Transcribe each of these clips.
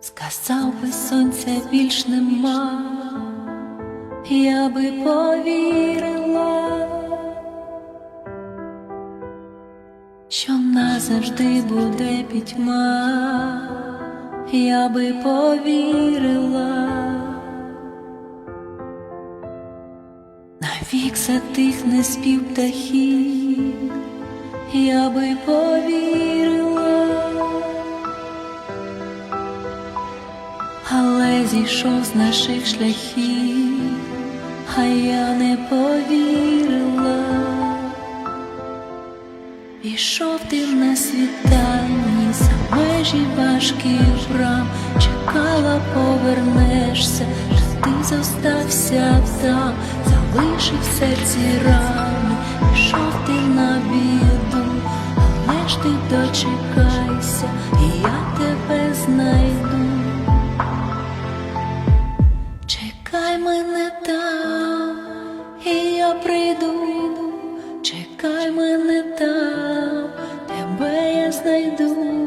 Сказав би сонця більш нема, я би повірила, що назавжди буде пітьма, я би повірила, навік затихне спів птахів, я би повірила. Але зійшов з наших шляхів, а я не повірила, пішов ти на світанні за межі важких брам, чекала, повернешся, ти зостався там, залишив серці рани, пішов ти на біду, але ж ти дочекайся, і я тебе знайду. Тебе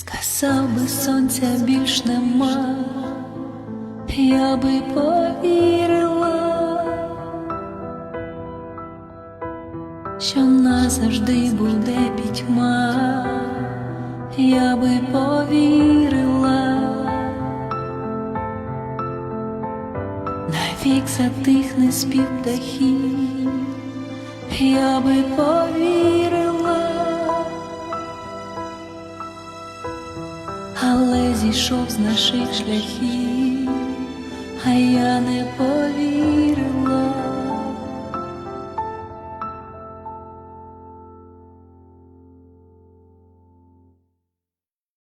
Сказав би сонця більш нема, я би повірила, що назавжди буде пітьма, я би повірила, навік затихне спів птахів, я би повірила. Але зійшов з наших шляхів, а я не повірила.